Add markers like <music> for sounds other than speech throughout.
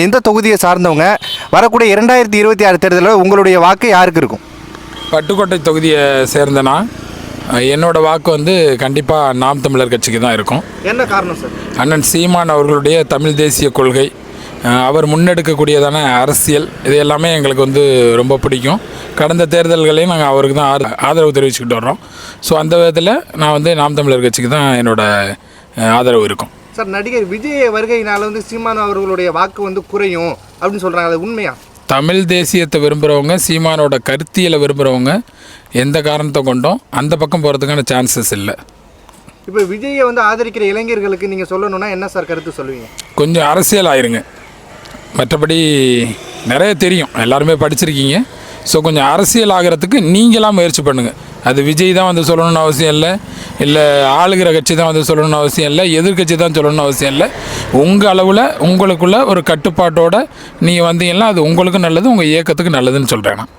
எந்த தொகுதியை சார்ந்தவங்க வரக்கூடிய இரண்டாயிரத்தி இருபத்தி ஆறு தேர்தலில் உங்களுடைய வாக்கு யாருக்கு இருக்கும்? பட்டுக்கோட்டை தொகுதியை சேர்ந்தனா என்னோட வாக்கு வந்து கண்டிப்பாக நாம் தமிழர் கட்சிக்கு தான் இருக்கும். என்ன காரணம் சார்? அண்ணன் சீமான் அவர்களுடைய தமிழ் தேசிய கொள்கை அவர் முன்னெடுக்கக்கூடியதான அரசியல் இது எல்லாமே எங்களுக்கு வந்து ரொம்ப பிடிக்கும். கடந்த தேர்தல்களையும் நாங்கள் அவருக்கு தான் ஆத- ஆதரவு தெரிவிச்சுக்கிட்டு வர்றோம். ஸோ அந்த விதத்தில் நான் வந்து நாம் தமிழர் கட்சிக்கு தான் என்னோட ஆதரவு இருக்கும். சார் நடிகர் விஜய் வருகையினால வந்து சீமான் அவர்களுடைய வாக்கு வந்து குறையும் அப்படின்னு சொல்றாங்க. அது உண்மையா? தமிழ் தேசியத்தை விரும்புகிறவங்க சீமானோட கருத்தியலை விரும்புகிறவங்க எந்த காரணத்தை கொண்டும் அந்த பக்கம் போகிறதுக்கான சான்சஸ் இல்லை. இப்போ விஜயை வந்து ஆதரிக்கிற இளைஞர்களுக்கு நீங்க சொல்லணும்னா என்ன சார் கருத்து சொல்லுவீங்க? கொஞ்சம் அரசியல் ஆயிருங்க. மற்றபடி நிறைய தெரியும். எல்லாருமே படிச்சிருக்கீங்க. ஸோ கொஞ்சம் அரசியல் ஆகிறதுக்கு நீங்களாம் முயற்சி பண்ணுங்கள் அது விஜய் தான் வந்து சொல்லணும்னு அவசியம் இல்லை. இல்லை ஆளுகிற கட்சி தான் வந்து சொல்லணும்னு அவசியம் இல்லை. எதிர்க்கட்சி தான் சொல்லணும்னு அவசியம் இல்லை. உங்கள் அளவில் உங்களுக்குள்ள ஒரு கட்டுப்பாட்டோட நீங்கள் வந்தீங்கன்னா அது உங்களுக்கும் நல்லது உங்கள் இயக்கத்துக்கு நல்லதுன்னு சொல்கிறேன் நான்.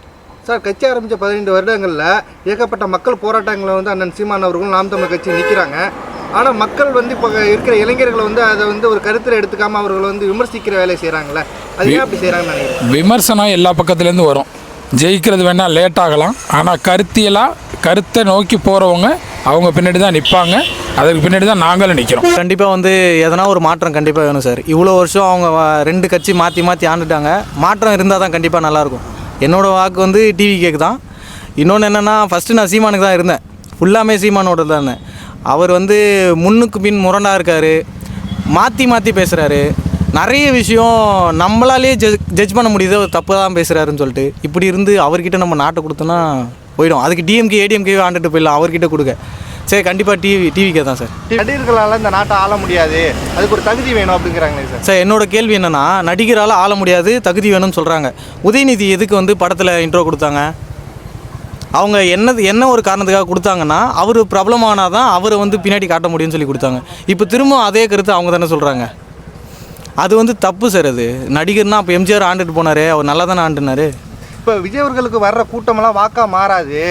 சார் கட்சி ஆரம்பித்த பதினைந்து வருடங்களில் ஏகப்பட்ட மக்கள் போராட்டங்களை வந்து அண்ணன் சீமான் அவர்களும் நாம் தமிழ் கட்சி நிற்கிறாங்க ஆனால் மக்கள் வந்து இப்போ இருக்கிற இளைஞர்களை வந்து அதை வந்து ஒரு கருத்தில் எடுத்துக்காம அவர்கள் வந்து விமர்சிக்கிற வேலையை செய்கிறாங்களே அது ஏன் அப்படி செய்கிறாங்கன்னு நினைக்கிறேன் விமர்சனம் எல்லா பக்கத்துலேருந்து வரும். ஜெயிக்கிறது வேணால் லேட் ஆகலாம். ஆனால் கருத்தியலாக கருத்தை நோக்கி போகிறவங்க அவங்க பின்னாடி தான் நிற்பாங்க அதுக்கு பின்னாடி தான் நாங்களும் நிற்கிறோம் கண்டிப்பாக வந்து எதனா ஒரு மாற்றம் கண்டிப்பாக வேணும் சார். இவ்வளோ வருஷம் அவங்க ரெண்டு கட்சி மாற்றி மாற்றி ஆண்டுட்டாங்க. மாற்றம் இருந்தால் தான் கண்டிப்பாக நல்லாயிருக்கும் என்னோடய வாக்கு வந்து டிவி கேக்கு தான். இன்னொன்று என்னென்னா ஃபஸ்ட்டு நான் சீமானுக்கு தான் இருந்தேன். ஃபுல்லாமே சீமானோட தான். இருந்தேன் அவர் வந்து முன்னுக்கு பின் முரண்டாக இருக்கார். மாற்றி மாற்றி பேசுகிறாரு நிறைய விஷயம் நம்மளாலே ஜட்ஜ் ஜட்ஜ் பண்ண முடியுது. அவர் தப்பு தான் பேசுகிறாருன்னு சொல்லிட்டு. இப்படி இருந்து அவர்கிட்ட நம்ம நாட்டை கொடுத்தோன்னா போயிடும். அதுக்கு டிஎம்கே ஏடிஎம்கே ஆண்டுட்டு போயிடலாம். அவர்கிட்ட கொடுக்க சரி கண்டிப்பாக டிவி டிவிக்கே தான் சார். நடிகர்களால் இந்த நாட்டை ஆள முடியாது. அதுக்கு ஒரு தகுதி வேணும் அப்படிங்கிறாங்களே சார். சார் என்னோட கேள்வி என்னன்னா நடிகரால் ஆள முடியாது தகுதி வேணும்னு சொல்கிறாங்க உதயநிதி எதுக்கு வந்து படத்தில் இன்ட்ரோ கொடுத்தாங்க? அவங்க என்னது என்ன ஒரு காரணத்துக்காக கொடுத்தாங்கன்னா அவர் பிரபலமானால் தான் அவரை வந்து பின்னாடி காட்ட முடியும்னு சொல்லி கொடுத்தாங்க. இப்போ திரும்ப அதே கருத்து அவங்க தானே சொல்கிறாங்க அது வந்து தப்பு சார் அது. நடிகர்னா அப்போ எம்ஜிஆர் ஆண்டுட்டு போனார் அவர் நல்லா தானே ஆண்டுனாரு. இப்போ விஜய் அவர்களுக்கு வர்ற கூட்டமெல்லாம் வாக்கா மாறாது.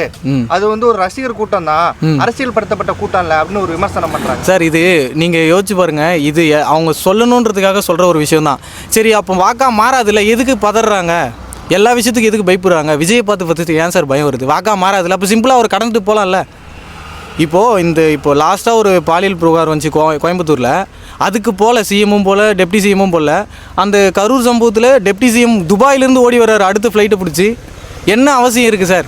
அது வந்து ஒரு ரசிகர் கூட்டம் தான் அரசியல் படுத்தப்பட்ட கூட்டம் இல்லை அப்படின்னு ஒரு விமர்சனம் பண்றாங்க. சார் இது நீங்கள் யோசிச்சு பாருங்க இது அவங்க சொல்லணுன்றதுக்காக சொல்கிற ஒரு விஷயம் தான் சரி அப்போ வாக்கா மாறாதுல்ல எதுக்கு பதறாங்க? எல்லா விஷயத்துக்கும் எதுக்கு பயப்படுறாங்க? விஜயை பார்த்து பார்த்து ஏன் சார் பயம் வருது? வாக்கா மாறாதுல்ல அப்போ சிம்பிளாக ஒரு கடந்துட்டு போகலாம்ல இப்போது இந்த இப்போ லாஸ்ட்டாக ஒரு பாலியல் புகார் வந்துச்சு கோ கோயம்புத்தூரில். அதுக்கு போல சிஎம்மும் போல டெப்டி சிஎம்மும் போல அந்த கரூர் சம்பவத்தில் டெப்டி சிஎம் துபாயிலேருந்து ஓடி வர்றாரு அடுத்த ஃப்ளைட்டை பிடிச்சி. என்ன அவசியம் இருக்குது சார்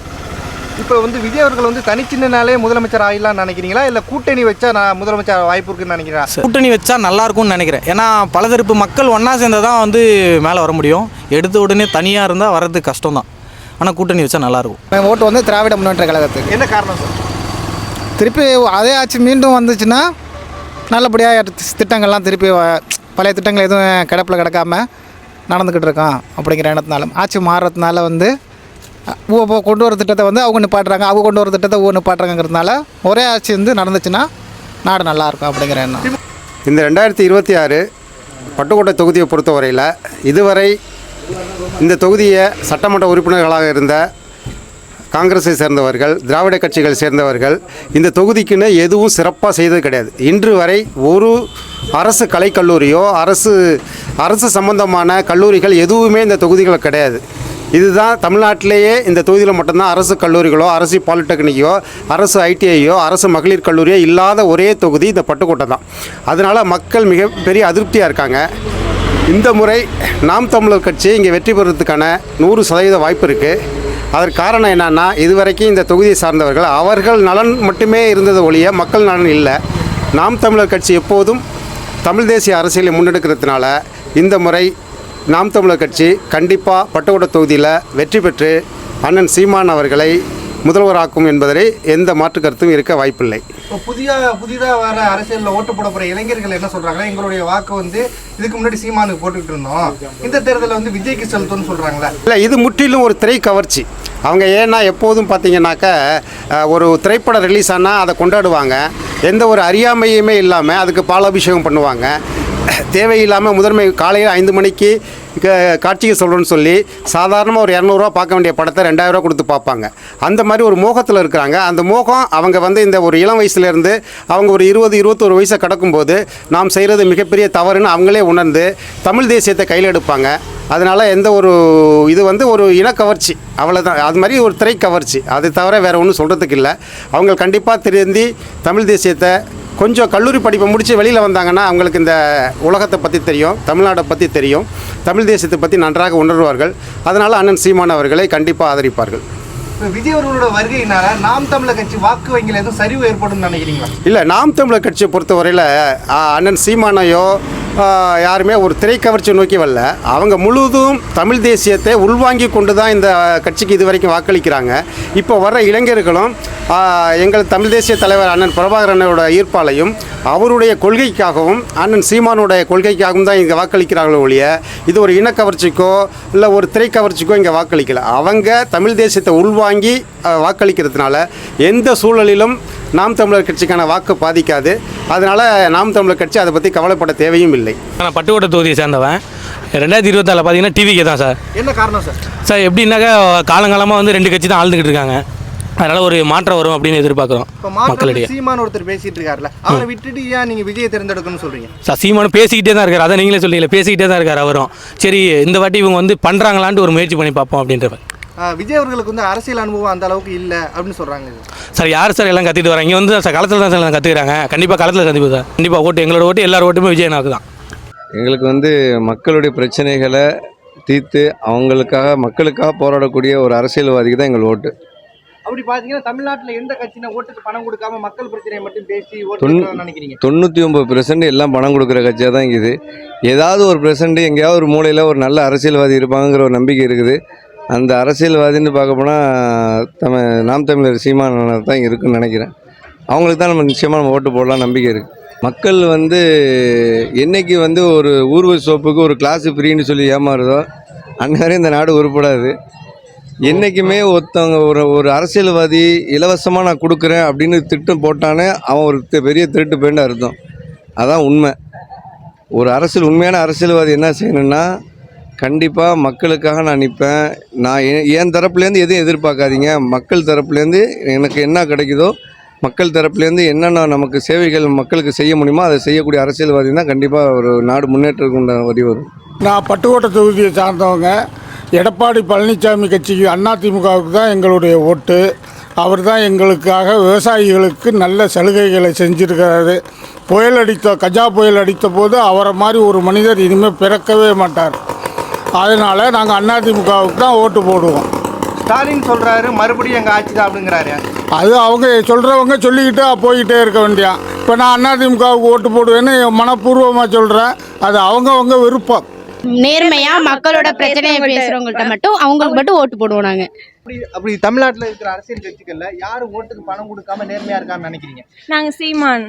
இப்போ வந்து விஜய் அவர்கள் வந்து தனிச்சின்னாலே முதலமைச்சர் ஆகிடலாம்னு நினைக்கிறீங்களா? இல்லை கூட்டணி வச்சா நான் முதலமைச்சர் வாய்ப்பு இருக்குன்னு நினைக்கிறேன் கூட்டணி வச்சா நல்லா இருக்கும்னு நினைக்கிறேன். ஏன்னா பலதரப்பு மக்கள் ஒன்றா சேர்ந்தால் தான் வந்து மேலே வர முடியும். எடுத்த உடனே தனியாக இருந்தால் வர்றது கஷ்டம் தான் ஆனால் கூட்டணி வச்சா நல்லாயிருக்கும் ஓட்டு வந்து திராவிட முன்னேற்ற கழகத்துக்கு. என்ன காரணம் சார் திருப்பி அதே ஆட்சி மீண்டும் வந்துச்சுன்னா நல்லபடியாக திட்டங்கள்லாம் திருப்பி வ- பழைய திட்டங்கள் எதுவும் கிடப்பில் கிடக்காம நடந்துக்கிட்டு இருக்கோம் அப்படிங்கிற எண்ணத்தினாலும். ஆட்சி மாறுறதுனால வந்து இப்போ கொண்டு வர திட்டத்தை வந்து அவங்க நிப்பாட்டுறாங்க. அவங்க கொண்டு வர திட்டத்தை ஊ நிப்பாட்டுறாங்கிறதுனால ஒரே ஆட்சி வந்து நடந்துச்சுன்னா நாடு நல்லாயிருக்கும் அப்படிங்கிற எண்ணம். இந்த ரெண்டாயிரத்தி இருபத்தி ஆறு பட்டுக்கோட்டை தொகுதியை பொறுத்தவரையில் இதுவரை இந்த தொகுதியை சட்டமன்ற உறுப்பினர்களாக இருந்த காங்கிரஸை சேர்ந்தவர்கள் திராவிட கட்சிகள் சேர்ந்தவர்கள் இந்த தொகுதிக்குன்னு எதுவும் சிறப்பாக செய்தது கிடையாது. இன்று வரை ஒரு அரசு கலைக்கல்லூரியோ அரசு அரசு சம்பந்தமான கல்லூரிகள் எதுவுமே இந்த தொகுதிகள் கிடையாது. இதுதான் தமிழ்நாட்டிலேயே இந்த தொகுதியில் மட்டும்தான் அரசு கல்லூரிகளோ அரசு பாலிடெக்னிக்கோ அரசு ஐடிஐயோ அரசு மகளிர் கல்லூரியோ இல்லாத ஒரே தொகுதி இந்த பட்டுக்கோட்டை தான். அதனால் மக்கள் மிகப்பெரிய அதிருப்தியாக இருக்காங்க. இந்த முறை நாம் தமிழர் கட்சி இங்கே வெற்றி பெறுறதுக்கான நூறு சதவீத வாய்ப்பு இருக்குது அதற்கு காரணம் என்னென்னா இதுவரைக்கும் இந்த தொகுதியை சார்ந்தவர்கள் அவர்கள் நலன் மட்டுமே இருந்தது ஒழிய மக்கள் நலன் இல்லை. நாம் தமிழர் கட்சி எப்போதும் தமிழ் தேசிய அரசியலை முன்னெடுக்கிறதுனால இந்த முறை நாம் தமிழர் கட்சி கண்டிப்பாக பட்டுக்கோட்டை தொகுதியில் வெற்றி பெற்று அண்ணன் சீமான் அவர்களை முதல்வராக்கும் என்பதிலே எந்த மாற்று கருத்தும் இருக்க வாய்ப்பில்லை. இப்போ புதிய புதிதாக வர அரசியலில் ஓட்டு போட போகிற இளைஞர்கள் என்ன சொல்கிறாங்கன்னா எங்களுடைய வாக்கு வந்து இதுக்கு முன்னாடி சீமானுக்கு போட்டுக்கிட்டு இருந்தோம். இந்த தேர்தலில் வந்து விஜய்க்கு செலுத்தணும்னு சொல்கிறாங்களே இல்லை இது முற்றிலும் ஒரு திரை கவர்ச்சி. அவங்க ஏன்னா எப்போதும் பார்த்தீங்கன்னாக்க ஒரு திரைப்படம் ரிலீஸ் ஆனால் அதை கொண்டாடுவாங்க. எந்த ஒரு அறியாமையுமே இல்லாமல் அதுக்கு பாலாபிஷேகம் பண்ணுவாங்க. <coughs> தேவையில்லாமல் முதன்மை காலையில் ஐந்து மணிக்கு க- காட்சிக்கு சொல்கிறோன்னு சொல்லி சாதாரணமாக ஒரு இரநூறுவா பார்க்க வேண்டிய படத்தை ரெண்டாயிரரூவா கொடுத்து பார்ப்பாங்க. அந்த மாதிரி ஒரு மோகத்தில் இருக்கிறாங்க. அந்த மோகம் அவங்க வந்து இந்த ஒரு இளம் வயசுலேருந்து அவங்க ஒரு இருபது இருபத்தொரு வயசை கடக்கும்போது நாம் செய்கிறது மிகப்பெரிய தவறுன்னு அவங்களே உணர்ந்து தமிழ் தேசியத்தை கையில் எடுப்பாங்க. அதனால் எந்த ஒரு இது வந்து ஒரு இனக்கவர்ச்சி அவ்வளோதான் அது மாதிரி ஒரு திரை கவர்ச்சி. அது தவிர வேறு ஒன்றும் சொல்கிறதுக்கு இல்லை. அவங்க கண்டிப்பாக திருந்தி தமிழ் தேசியத்தை கொஞ்சம் கல்லூரி படிப்பை முடித்து வெளியில் வந்தாங்கன்னா அவங்களுக்கு இந்த உலகத்தை பற்றி தெரியும் தமிழ்நாட்டை பற்றி தெரியும் தமிழ் தேசியத்தை பற்றி நன்றாக உணர்வார்கள். அதனால் அண்ணன் சீமான் அவர்களை கண்டிப்பாக ஆதரிப்பார்கள். விஜய் அவர்களோட வருகையினால நாம் தமிழர் கட்சி வாக்கு வங்கியில் எதுவும் சரிவு ஏற்படும் நினைக்கிறீங்களா? இல்லை நாம் தமிழர் கட்சியை பொறுத்தவரையில் அண்ணன் சீமானையோ யாருமே ஒரு திரைக்கவர்ச்சி நோக்கி வரல. அவங்க முழுவதும் தமிழ் தேசியத்தை உள்வாங்கி கொண்டு தான் இந்த கட்சிக்கு இது வரைக்கும் வாக்களிக்கிறாங்க. இப்போ வர்ற இளைஞர்களும் எங்கள் தமிழ் தேசிய தலைவர் அண்ணன் பிரபாகரனோட ஈர்ப்பாலையும் அவருடைய கொள்கைக்காகவும் அண்ணன் சீமானுடைய கொள்கைக்காகவும் தான் இங்கே வாக்களிக்கிறார்களோ ஒழிய இது ஒரு இனக்கவர்ச்சிக்கோ இல்லை ஒரு திரைக்கவர்ச்சிக்கோ இங்கே வாக்களிக்கல. அவங்க தமிழ் தேசியத்தை உள்வாங்கி வாக்களிக்கிறதுனால எந்த சூழலிலும் நாம் தமிழர் கட்சிக்கான வாக்கு பாதிக்காது. அதனால் நாம் தமிழர் கட்சி அதை பற்றி கவலைப்பட தேவையும் இல்லை. நான் பட்டுக்கோட்டை தொகுதியை சேர்ந்தவன். ரெண்டாயிரத்தி இருபத்தாறில் பார்த்தீங்கன்னா டிவிக்கே தான் சார். என்ன காரணம் சார்? சார் எப்படின்னாக்கா காலங்காலமாக வந்து ரெண்டு கட்சி தான் ஆழ்ந்துக்கிட்டு இருக்காங்க. அதனால் ஒரு மாற்றம் வரும் அப்படின்னு எதிர்பார்க்குறோம் மக்களிடையே. சீமான் ஒருத்தர் பேசிட்டு இருக்காருல்ல அவரை விட்டுட்டு ஏன் நீங்க விஜயை தேர்ந்தெடுக்கணும்னு சொல்றீங்க? சார் சீமானு பேசிக்கிட்டே தான் இருக்கார். அதை நீங்களே சொல்லிங்களே பேசிக்கிட்டே தான் இருக்கார் அவரும். சரி இந்த வாட்டி இவங்க வந்து பண்ணுறாங்களான்ட்டு ஒரு முயற்சி பண்ணி பார்ப்போம் அப்படின்றவன் விஜய் அவர்களுக்கு வந்து அரசியல் அனுபவம் அந்த அளவுக்கு இல்லை அப்படின்னு சொல்றாங்க. சார் யார் சார் எல்லாம் கற்றுட்டு வராங்க? இங்கே வந்து சார் களத்தில் தான் சார் எல்லாம் கற்றுக்குறாங்க கண்டிப்பாக களத்தில் சந்திப்பு சார். கண்டிப்பாக ஓட்டு எங்களோட ஓட்டு எல்லாரோட ஓட்டுமே விஜயனாக்கு தான். எங்களுக்கு வந்து மக்களுடைய பிரச்சனைகளை தீர்த்து அவங்களுக்காக மக்களுக்காக போராடக்கூடிய ஒரு அரசியல்வாதிக்கு தான் எங்கள் ஓட்டு. அப்படி பாத்தீங்கன்னா தமிழ்நாட்டுல எந்த கட்சினா ஓட்டுக்கு பணம் கொடுக்காம மக்கள் பிரச்சனையை மட்டும் பேசி ஓட்டு நினைக்கிறீங்க? தொண்ணூற்றி ஒம்பது பெர்சன்ட் எல்லாம் பணம் கொடுக்குற கட்சியாக தான் இருக்குது. ஏதாவது ஒரு பெர்சன்ட் எங்கேயாவது ஒரு மூலையில் ஒரு நல்ல அரசியல்வாதி இருப்பாங்கிற ஒரு நம்பிக்கை இருக்குது. அந்த அரசியல்வாதின்னு பார்க்க போனால் தம நாம் தமிழர் சீமான தான் இருக்குன்னு நினைக்கிறேன். அவங்களுக்கு தான் நம்ம நிச்சயமாக நம்ம ஓட்டு போடலாம் நம்பிக்கை இருக்குது மக்கள் வந்து என்னைக்கு வந்து ஒரு ஊர்வ சோப்புக்கு ஒரு கிளாஸு ஃப்ரீன்னு சொல்லி ஏமாறுதோ அந்நேரம் இந்த நாடு உருப்படாது. என்றைக்குமே ஒருத்தவங்க ஒரு ஒரு அரசியல்வாதி இலவசமாக நான் கொடுக்குறேன் அப்படின்னு திட்டம் போட்டானே அவன் ஒரு பெரிய திருட்டு பேண்டு அர்த்தம். அதான் உண்மை. ஒரு அரசியல் உண்மையான அரசியல்வாதி என்ன செய்யணும்னா கண்டிப்பாக மக்களுக்காக நான் நிற்பேன் நான் என் தரப்புலேருந்து எதுவும் எதிர்பார்க்காதீங்க. மக்கள் தரப்புலேருந்து எனக்கு என்ன கிடைக்குதோ மக்கள் தரப்புலேருந்து என்னென்ன நமக்கு சேவைகள் மக்களுக்கு செய்ய முடியுமோ அதை செய்யக்கூடிய அரசியல்வாதி தான் கண்டிப்பாக ஒரு நாடு முன்னேற்றத்துக்கு உண்டான வழி வரும். நான் பட்டுக்கோட்டை தொகுதியை சார்ந்தவங்க. எடப்பாடி பழனிசாமி கட்சிக்கு அதிமுகவுக்கு தான் எங்களுடைய ஓட்டு. அவர் தான் எங்களுக்காக விவசாயிகளுக்கு நல்ல சலுகைகளை செஞ்சுருக்கிறாரு. புயல் அடித்த கஜா புயல் அடித்த போது அவரை மாதிரி ஒரு மனிதர் இனிமேல் பிறக்கவே மாட்டார். அதனால் நாங்கள் அதிமுகவுக்கு தான் ஓட்டு போடுவோம். ஸ்டாலின் சொல்றாரு மறுபடியும் எங்க ஆட்சி தான் அப்படிங்கிறாரு. அது அவங்க சொல்கிறவங்க சொல்லிக்கிட்டு போய்கிட்டே இருக்க வேண்டியான் இப்போ நான் அதிமுகவுக்கு ஓட்டு போடுவேன்னு மனப்பூர்வமாக சொல்கிறேன் அது அவங்கவங்க விருப்பம். நேர்மையா மக்களோட பிரச்சனையை பேசுறவங்கள்ட்ட மட்டும் அவங்களுக்கு மட்டும் ஓட்டு போடுவோம் நாங்க. அப்படி தமிழ்நாட்டுல இருக்கிற அரசியல் கட்சிகள்ல யாரு ஓட்டுக்கு பணம் கொடுக்காம நேர்மையா இருக்கான்னு நினைக்கிறீங்க? நாங்கள் சீமான்.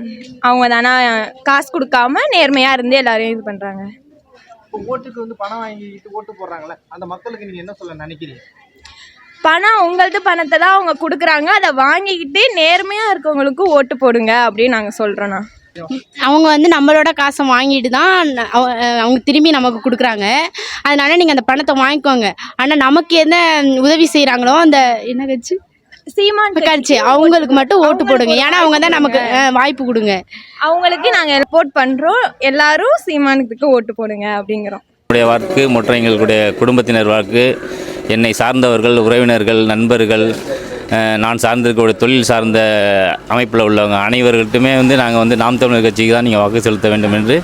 அவங்க தானா காசு கொடுக்காம நேர்மையாக இருந்து எல்லாரையும் இது பண்ணுறாங்க இப்போ ஓட்டுக்கு வந்து பணம் வாங்கிட்டு ஓட்டு போடுறாங்கல்ல அந்த மக்களுக்கு நீங்க என்ன சொல்ல நினைக்கிறீங்க? பணம் உங்களது பணத்தை தான் அவங்க கொடுக்குறாங்க. அதை வாங்கிக்கிட்டு நேர்மையாக இருக்கவங்களுக்கு ஓட்டு போடுங்க அப்படின்னு நாங்கள் சொல்கிறோண்ணா அவங்க வந்து நம்மளோட காசை வாங்கிட்டு தான் அவங்க திரும்பி நமக்கு கொடுக்குறாங்க. அதனால நீங்கள் அந்த பணத்தை வாங்கிக்கோங்க. ஆனால் நமக்கு என்ன உதவி செய்கிறாங்களோ அந்த என்ன கட்சி? சீமான் கட்சி அவங்களுக்கு மட்டும் ஓட்டு போடுங்க. ஏன்னா அவங்க தான் நமக்கு வாய்ப்பு கொடுங்க. அவங்களுக்கு நாங்கள் ரிப்போர்ட் பண்ணுறோம் எல்லாரும் சீமானுக்கு ஓட்டு போடுங்க அப்படிங்கிறோம். என்னுடைய வாக்கு மற்றும் எங்களுடைய குடும்பத்தினர் வாக்கு என்னை சார்ந்தவர்கள் உறவினர்கள் நண்பர்கள் நான் சார்ந்திருக்கக்கூடிய தொழில் சார்ந்த அமைப்பில் உள்ளவங்க அனைவர்கள்ட்டுமே வந்து நாங்கள் வந்து நாம் தமிழர் கட்சிக்கு தான் நீங்கள் வாக்கு செலுத்த வேண்டும் என்று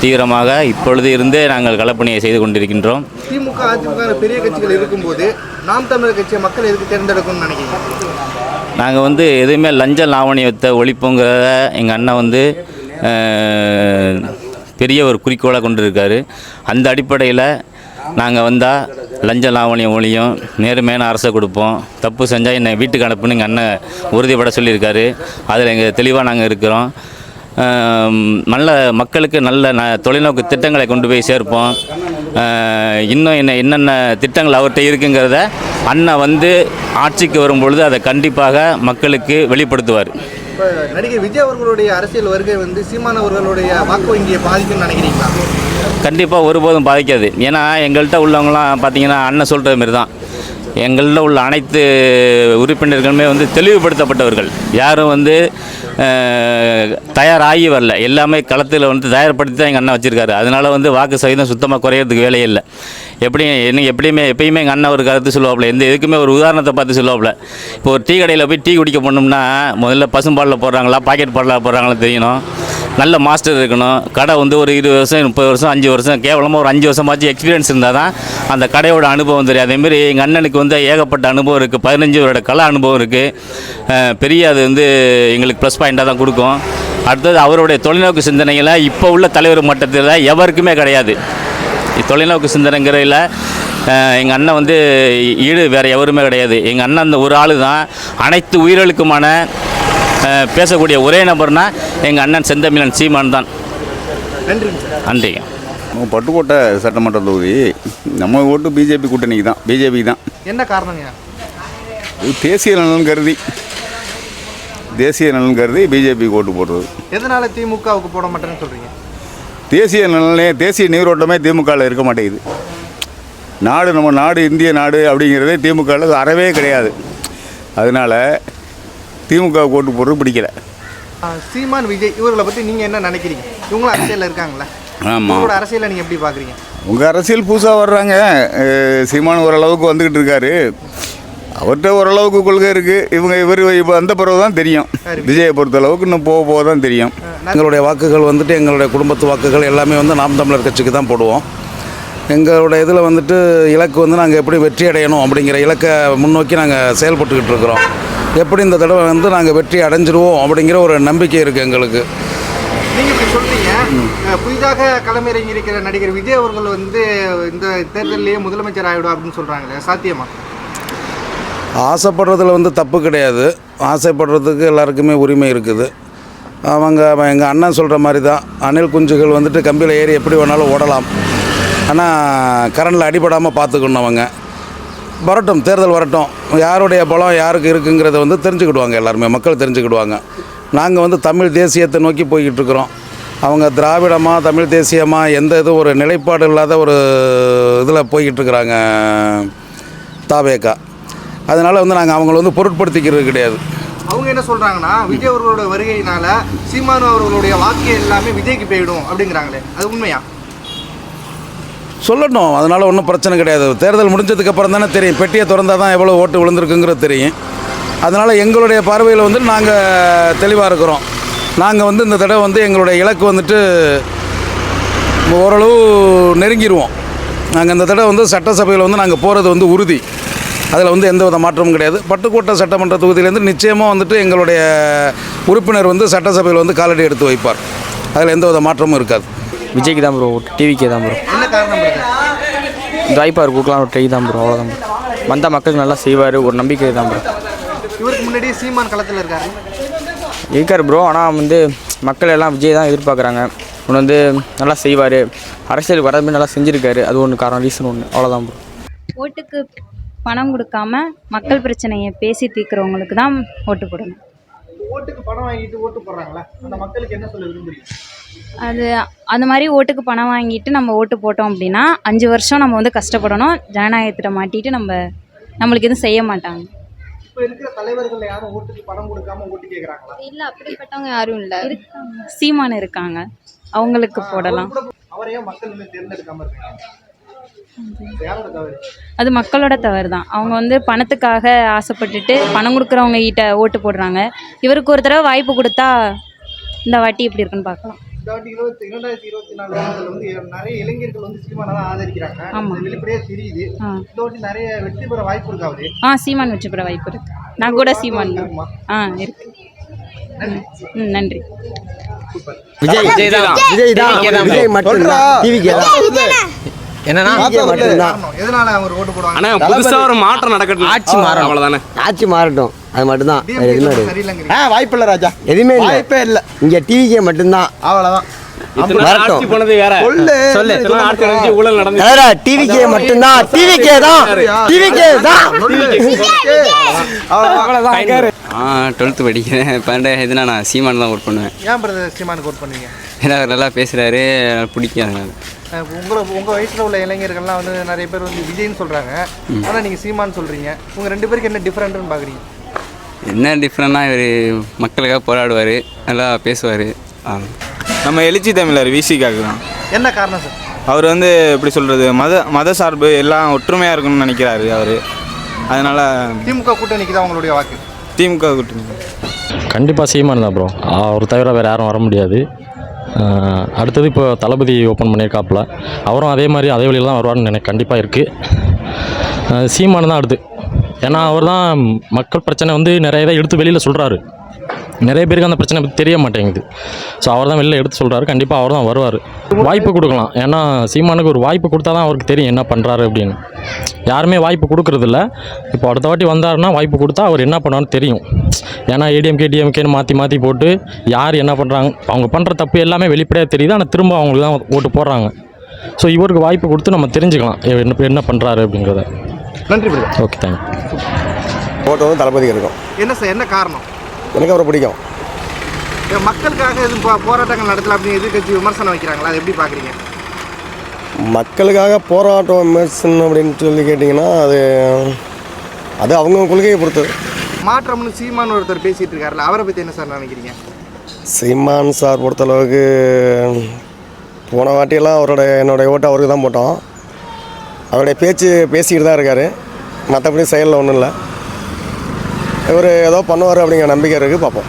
தீவிரமாக இப்பொழுது இருந்தே நாங்கள் களப்பணியை செய்து கொண்டிருக்கின்றோம். திமுக அதிமுக பெரிய கட்சிகள் இருக்கும்போது நாம் தமிழர் கட்சியை மக்கள் எதுக்கு தேர்ந்தெடுக்கணும்னு நினைக்கிறீங்க? நாங்கள் வந்து எதுவுமே லஞ்ச லாவணியத்தை ஒழிப்புங்கிறத எங்கள் அண்ணன் வந்து பெரிய ஒரு குறிக்கோளாக கொண்டு இருக்காரு அந்த அடிப்படையில் நாங்கள் வந்தால் லஞ்ச லாவணியம் ஒழியும் நேர்மையான அரசை கொடுப்போம். தப்பு செஞ்சால் என்னை வீட்டுக்கு அனுப்புன்னு எங்கள் அண்ணன் உறுதிப்பட சொல்லியிருக்காரு. அதில் எங்கள் தெளிவாக நாங்கள் இருக்கிறோம். நல்ல மக்களுக்கு நல்ல ந தொலைநோக்கு திட்டங்களை கொண்டு போய் சேர்ப்போம். இன்னும் என்ன என்னென்ன திட்டங்கள் அவர்கிட்ட இருக்குங்கிறத அண்ணன் வந்து ஆட்சிக்கு வரும்பொழுது அதை கண்டிப்பாக மக்களுக்கு வெளிப்படுத்துவார். நடிகை விஜய் அவர்களுடைய அரசியல் வருகை வந்து சீமான் அவர்களுடைய வாக்கு வங்கியை பாதிக்கும்னு நினைக்கிறீங்களா? கண்டிப்பாக ஒருபோதும் பாதிக்காது. ஏன்னா எங்கள்கிட்ட உள்ளவங்களாம் பார்த்தீங்கன்னா அண்ணன் சொல்கிற மாரி தான் எங்கள்கிட்ட உள்ள அனைத்து உறுப்பினர்களுமே வந்து தெளிவுபடுத்தப்பட்டவர்கள். யாரும் வந்து தயாராகி வரல. எல்லாமே களத்தில் வந்து தயார்படுத்தி தான் எங்கள் அண்ணன் வச்சுருக்காரு. அதனால் வந்து வாக்கு சதவீதம் சுத்தமாக குறையிறதுக்கு வேலையே இல்லை. எப்படி என்ன எப்படியுமே எப்பயுமே எங்கள் அண்ணன் ஒரு கருத்து சொல்லுவாப்புல. எந்த எதுக்குமே ஒரு உதாரணத்தை பார்த்து சொல்லுவாப்புல. இப்போ ஒரு டீ கடையில் போய் டீ குடிக்க போனோம்னா முதல்ல பசும்பாலில் போடுறாங்களா பாக்கெட் பாலில் போடுறாங்களா தெரியணும். நல்ல மாஸ்டர் இருக்கணும். கடை வந்து ஒரு இருபது வருஷம் முப்பது வருஷம் அஞ்சு வருஷம் கேவலமாக ஒரு அஞ்சு வருஷமாச்சும் எக்ஸ்பீரியன்ஸ் இருந்தால் தான் அந்த கடையோட அனுபவம் தெரியும். அதேமாரி எங்கள் அண்ணனுக்கு வந்து ஏகப்பட்ட அனுபவம் இருக்குது பதினஞ்சு வருட கலை அனுபவம் இருக்குது பெரிய அது வந்து எங்களுக்கு ப்ளஸ் பாயிண்ட்டாக தான் கொடுக்கும். அடுத்தது அவருடைய தொலைநோக்கு சிந்தனைகளை இப்போ உள்ள தலைவர் மட்டத்தில் எவருக்குமே கிடையாது. தொலைநோக்கு சிந்தனைங்கிறதில் எங்கள் அண்ணன் வந்து ஈடு வேறு எவருமே கிடையாது. எங்கள் அண்ணன் அந்த ஒரு ஆள் தான் அனைத்து உயிர்களுக்குமான பேசக்கூடிய ஒரே நபர்னா எங்கள் அண்ணன் செந்தமிழன் சீமான் தான். நன்றிங்க சார் நன்றிங்க பட்டுக்கோட்டை சட்டமன்ற தொகுதி நம்ம ஓட்டு பிஜேபி கூட்டணிக்கு தான் பிஜேபி தான். என்ன காரணங்க இது தேசிய நலன் கருதி தேசிய நலன் கருதி பிஜேபிக்கு ஓட்டு போடுறது. எதனால திமுகவுக்கு போட மாட்டேன்னு சொல்றீங்க? தேசிய நலனே தேசிய நீரோட்டமே திமுகவில் இருக்க மாட்டேங்குது. நாடு நம்ம நாடு இந்திய நாடு அப்படிங்கிறதே திமுகவில் அறவே கிடையாது. அதனால் திமுக ஓட்டு போடுறது பிடிக்கல. சீமான் விஜய் இவர்களை பத்தி நீங்க என்ன நினைக்கிறீங்க? இவங்களும் அரசியல்ல இருக்காங்களா? ஆமாம் உங்களோட அரசியலை நீங்க எப்படி பாக்குறீங்க? உங்கள் அரசியல் புதுசாக வர்றாங்க. சீமான் ஓரளவுக்கு வந்துக்கிட்டு இருக்காரு. அவர்கிட்ட ஓரளவுக்கு கொள்கை இருக்குது இவங்க இவர் இப்போ அந்த பிறகு தான் தெரியும். விஜயை பொறுத்தளவுக்கு இன்னும் போக போக தான் தெரியும். எங்களுடைய வாக்குகள் வந்துட்டு எங்களுடைய குடும்பத்து வாக்குகள் எல்லாமே வந்து நாம் தமிழர் கட்சிக்கு தான் போடுவோம். எங்களுடைய இதில் வந்துட்டு இலக்கு வந்து நாங்கள் எப்படி வெற்றி அடையணும் அப்படிங்கிற இலக்கை முன்னோக்கி நாங்கள் செயல்பட்டுக்கிட்டு இருக்கிறோம். எப்படி இந்த தடவை வந்து நாங்கள் வெற்றி அடைஞ்சிருவோம் அப்படிங்கிற ஒரு நம்பிக்கை இருக்குது எங்களுக்கு. நீங்க இப்படி சொல்றீங்க. புதிதாக களமிறங்கி இருக்கிற நடிகர் விஜய் அவர்கள் வந்து இந்த தேர்தலிலேயே முதலமைச்சர் ஆயிடும் அப்படின்னு சொல்றாங்களே சாத்தியமா? ஆசைப்படுறதுல வந்து தப்பு கிடையாது. ஆசைப்படுறதுக்கு எல்லாருக்குமே உரிமை இருக்குது. அவங்க எங்கள் அண்ணன் சொல்கிற மாதிரி தான் அணில் குஞ்சுகள் வந்துட்டு கம்பியில் ஏறி எப்படி வேணாலும் ஓடலாம். ஆனால் கரண்டில் அடிபடாமல் பார்த்துக்கணும் அவங்க. வரட்டும் தேர்தல் வரட்டும். யாருடைய பலம் யாருக்கு இருக்குங்கிறத வந்து தெரிஞ்சுக்கிடுவாங்க எல்லாருமே. மக்கள் தெரிஞ்சுக்கிடுவாங்க. நாங்கள் வந்து தமிழ் தேசியத்தை நோக்கி போய்கிட்டு இருக்கிறோம் அவங்க திராவிடமாக தமிழ் தேசியமாக எந்த இதுவும் ஒரு நிலைப்பாடு இல்லாத ஒரு இதில் போய்கிட்டு இருக்கிறாங்க தாவேக்கா. அதனால் வந்து நாங்கள் அவங்கள வந்து பொருட்படுத்திக்கிறது கிடையாது. அவங்க என்ன சொல்கிறாங்கன்னா விஜய் அவர்களோட வருகையினால சீமானு அவர்களுடைய வாக்கு எல்லாமே விஜய்க்கு போயிடும் அப்படிங்கிறாங்களே. அது உண்மையா? சொல்லட்டும் அதனால் ஒன்றும் பிரச்சனை கிடையாது. தேர்தல் முடிஞ்சதுக்கப்புறம் தானே தெரியும். பெட்டியை திறந்தால் தான் எவ்வளோ ஓட்டு விழுந்திருக்குங்கிறது தெரியும். அதனால் எங்களுடைய பார்வையில் வந்து நாங்கள் தெளிவாக இருக்கிறோம். நாங்கள் வந்து இந்த தடவை வந்து எங்களுடைய இலக்கு வந்துட்டு ஓரளவு நெருங்கிடுவோம் நாங்கள் இந்த தடவை வந்து சட்டசபையில் வந்து நாங்கள் போகிறது வந்து உறுதி. அதில் வந்து எந்த வித மாற்றமும் கிடையாது. பட்டுக்கோட்டை சட்டமன்ற தொகுதியிலேருந்து நிச்சயமாக வந்துட்டு எங்களுடைய உறுப்பினர் வந்து சட்டசபையில் வந்து காலடி எடுத்து வைப்பார். அதில் எந்த வித மாற்றமும் இருக்காது. விஜய்க்கு தான் ப்ரோ டிவிக்கே தான் ப்ரோ என்ன காரணம் டிரைவர் கொடுக்கலாம் ஒரு ட்ரை தான் ப்ரோ அவ்வளோதான் ப்ரோ வந்தால் மக்களுக்கு நல்லா செய்வார் ஒரு நம்பிக்கை தான் ப்ரோ இவருக்கு முன்னாடியே சீமான் களத்தில் இருக்காரு. இருக்கார் ப்ரோ ஆனால் வந்து மக்கள் எல்லாம் விஜய் தான் எதிர்பார்க்குறாங்க. ஒன்று வந்து நல்லா செய்வார். அரசியலுக்கு வரதுமே நல்லா செஞ்சுருக்காரு. அது ஒன்று காரணம் ரீசன் ஒன்று அவ்வளோதான் ப்ரோ ஓட்டுக்கு பணம் கொடுக்காம மக்கள் பிரச்சனையை பேசி தீர்க்குறவங்களுக்கு தான் ஓட்டு போடணும். ஓட்டுக்கு பணம் வாங்கிட்டு ஓட்டு போடுறாங்களா அந்த மக்களுக்கு என்ன சொல்ல விரும்புறீங்க அது அந்த மாதிரி ஓட்டுக்கு பணம் வாங்கிட்டு நம்ம ஓட்டு போட்டோம் அப்படின்னா அஞ்சு வருஷம் நம்ம வந்து கஷ்டப்படணும். ஜனநாயகத்தில் மாட்டிட்டு நம்ம நம்மளுக்கு எதுவும் செய்ய மாட்டாங்க. இப்போ இருக்கிற தலைவர்கள் யாரும் ஓட்டுக்கு பணம் கொடுக்காம ஓட்டு கேட்குறாங்களா இல்லை அப்படிப்பட்டவங்க யாரும் இல்லை. சீமான் இருக்காங்க. அவங்களுக்கு போடலாம். அது மக்களோட தவறு? தான் அவங்க வந்து பணத்துக்காக ஆசைப்பட்டுட்டு பணம் கொடுக்குறவங்க கிட்ட ஓட்டு போடுறாங்க. இவருக்கு ஒரு தடவை வாய்ப்பு கொடுத்தா இந்த வாட்டி எப்படி இருக்குன்னு பார்க்கலாம். வாட்டி இருபத்தி இரண்டாயிரத்தி இருபத்தி நாலு தேர்தலில் வந்து நிறைய இளைஞர்கள் வந்து சீமானை தான் ஆதரிக்கிறாங்க ஆமா. இது வெளிப்படையா தெரியுது வாட்டி நிறைய வெற்றி பெற வாய்ப்பு இருக்கா அவரு? ஆ சீமான் வெற்றி பெற வாய்ப்பு இருக்கு. நான் கூட சீமான் ஆ இருக்கு. ம் நன்றி. விஜய். விஜய் தான். விஜய் தான். விஜய் மட்டும்தான் டிவிக்கே தான். என்னன்னா? எதனால அவர் ஓட்டு போடுவாங்க? ஆனால் புதுசாக ஒரு மாற்றம் நடக்கட்டும். ஆட்சி மாறும் அவ்வளோதானே ஆட்சி மாறட்டும். அது மட்டும்தான். டிஎம்கே சரியில்லைங்கிறீங்க. வாய்ப்பு இல்லை ராஜா. எதுவுமே இல்லை. வாய்ப்பே இல்லை. இங்கே டிவிக்கே மட்டும்தான். அவ்வளோதான் ஆட்சி போனது வேற. சொல்லு டிவிக்கே மட்டும்தான். டிவிக்கே தான். டிவிக்கே தான். ஆ டுவெல்த்து படிக்கிறேன். பன்னெண்டு இதுனா நான் சீமான் தான் ஒர்க் பண்ணுவேன். ஏன் பிரதர் சீமானுக்கு ஒர்க் பண்ணீங்க? ஏன்னா அவர் நல்லா பேசுகிறாரு பிடிக்கும் அதனால உங்களை உங்கள் வயசில் உள்ள இளைஞர்கள்லாம் வந்து நிறைய பேர் வந்து விஜய்னு சொல்கிறாங்க ஆனால் நீங்கள் சீமான் சொல்கிறீங்க உங்கள் ரெண்டு பேருக்கு என்ன டிஃப்ரெண்ட்டுன்னு பார்க்குறீங்க என்ன டிஃப்ரெண்ட்னா இவர் மக்களுக்காக போராடுவார் நல்லா பேசுவார். நம்ம எழுச்சி தமிழர் விசிக்காக தான். என்ன காரணம் சார் அவர் வந்து எப்படி சொல்கிறது மத மத சார்பு எல்லாம் ஒற்றுமையாக இருக்கணும்னு நினைக்கிறாரு அவர். அதனால் திமுக கூட்டணிக்கு தான் உங்களுடைய வாக்கு. திமுக கூட்டணி. கண்டிப்பாக சீமான் தான் ப்ரோ அவர் தவிர வேறு யாரும் வர முடியாது. அடுத்தது இப்போ தளபதி ஓப்பன் பண்ணியிருக்காப்புல. அவரும் அதே மாதிரி அதே வழியில் தான் வருவார்னு எனக்கு கண்டிப்பாக இருக்குது சீமானு தான் அடுத்து. ஏன்னா அவர் தான் மக்கள் பிரச்சனை வந்து நிறைய இதை எடுத்து வெளியில் சொல்கிறாரு நிறைய பேருக்கு அந்த பிரச்சனை பற்றி தெரிய மாட்டேங்குது. ஸோ அவர் தான் வெளில எடுத்து சொல்கிறாரு கண்டிப்பாக அவர் தான் வருவார். வாய்ப்பு கொடுக்கலாம். ஏன்னா சீமானுக்கு ஒரு வாய்ப்பு கொடுத்தா தான் அவருக்கு தெரியும் என்ன பண்ணுறாரு அப்படின்னு. யாருமே வாய்ப்பு கொடுக்கறதில்ல. இப்போ அடுத்த வாட்டி வந்தாருன்னா வாய்ப்பு கொடுத்தா அவர் என்ன பண்ணுவார்னு தெரியும். ஏன்னா ஏடிஎம்கே டிஎம்கேன்னு மாற்றி மாற்றி போட்டு யார் என்ன பண்ணுறாங்க அவங்க பண்ணுற தப்பு எல்லாமே வெளிப்படையாக தெரியுது. ஆனால் திரும்ப அவங்களுக்கு தான் ஓட்டு போடுறாங்க. ஸோ இவருக்கு வாய்ப்பு கொடுத்து நம்ம தெரிஞ்சுக்கலாம். என்ன என்ன பண்ணுறாரு அப்படிங்கிறத. நன்றி ஓகே தேங்க்யூ ஓட்டு வந்து தளபதிக்கு இருக்கும் என்ன சார் என்ன காரணம்? எனக்கு அவரை பிடிக்கும். மக்களுக்காக எதுவும் போராட்டங்கள் நடத்தல அப்படின்னு எதிர்கட்சி விமர்சனம் வைக்கிறாங்களா? அதை எப்படி பார்க்குறீங்க? மக்களுக்காக போராட்டம் விமர்சனம் அப்படின்னு சொல்லி கேட்டிங்கன்னா அது அது அவங்க கொள்கையை பொறுத்தது. மாற்றம்னு சீமான் ஒருத்தர் பேசிட்டு இருக்காருல்ல அவரை பற்றி என்ன சார் நினைக்கிறீங்க? சீமான் சார் பொறுத்தளவுக்கு போன வாட்டியெல்லாம் அவரோட என்னுடைய ஓட்டு அவருக்கு தான் போட்டோம். அவருடைய பேச்சு பேசிக்கிட்டு தான் இருக்கார். மற்றபடி செயலில் ஒன்றும் இல்லை. இவர் ஏதோ பண்ணுவார் அப்படிங்கிற நம்பிக்கை இருக்குது பார்ப்போம்.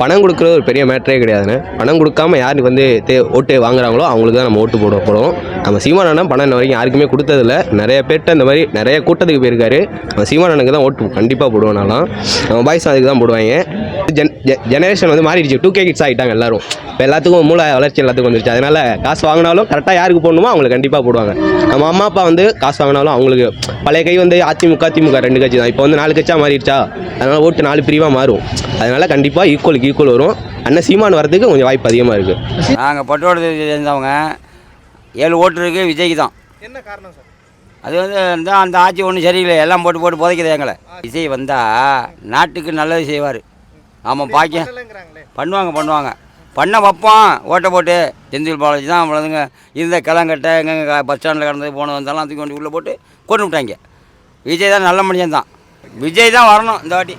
பணம் கொடுக்குறது ஒரு பெரிய மேட்டரே கிடையாதுண்ணே. பணம் கொடுக்காம யாருக்கு வந்து தே ஓட்டு வாங்குறாங்களோ அவங்களுக்கு தான் நம்ம ஓட்டு போட போடுவோம். நம்ம சீமானண்ணா பணம் இன்ன வரைக்கும் யாருக்குமே கொடுத்ததில்ல. நிறைய பேர்கிட்ட இந்த மாதிரி நிறைய கூட்டத்துக்கு போயிருக்காரு. நம்ம சீமானனுக்கு தான் ஓட்டு கண்டிப்பாக போடுவோம்னாலாம் நம்ம பாய்ஸ் அதுக்கு தான் போடுவாங்க. ஜென் ஜெனரேஷன் வந்து மாறிடுச்சு. டூ கே கிட்ஸ் ஆகிட்டாங்க எல்லாரும். இப்போ எல்லாத்துக்கும் மூளை வளர்ச்சி எல்லாத்துக்கும் வந்துருச்சு. அதனால் காசு வாங்கினாலும் கரெக்டாக யாருக்கு போடணுமோ அவங்களுக்கு கண்டிப்பாக போடுவாங்க. நம்ம அம்மா அப்பா வந்து காசு வாங்கினாலும் அவங்களுக்கு பழைய கை வந்து அதிமுக திமுக ரெண்டு கட்சி தான். இப்போ வந்து நாலு கட்சியாக மாறிடுச்சா? அதனால் ஓட்டு நாலு பிரிவாக மாறும். அதனால் கண்டிப்பாக ஈக்குவலுக்கு ஈக்குவல் வரும். அண்ணன் சீமான் வரதுக்கு கொஞ்சம் வாய்ப்பு அதிகமாக இருக்குது நாங்கள் பட்டோடு சேர்ந்தவங்க. ஏழு ஓட்டு இருக்குது விஜய்க்கு தான். என்ன காரணம் சார்? அது வந்து இந்த அந்த ஆட்சி ஒன்றும் சரியில்லை எல்லாம் போட்டு போட்டு புதைக்குது எங்களை. விஜய் வந்தால் நாட்டுக்கு நல்லது செய்வார். ஆமாம் பாக்கியம். பண்ணுவாங்க பண்ணுவாங்க. பண்ண வைப்போம் ஓட்டை போட்டு. செந்தில் பாலாஜி தான் அவ்வளோதுங்க இருந்த கிளங்கட்டை எங்கெங்க பஸ் ஸ்டாண்டில் கிடந்தது போன வந்தாலும் தூக்கி கொண்டு உள்ளே போட்டு கொண்டு விட்டாங்க. விஜய் தான் நல்ல மனிதன் தான். விஜய் தான் வரணும் இந்த வாட்டி.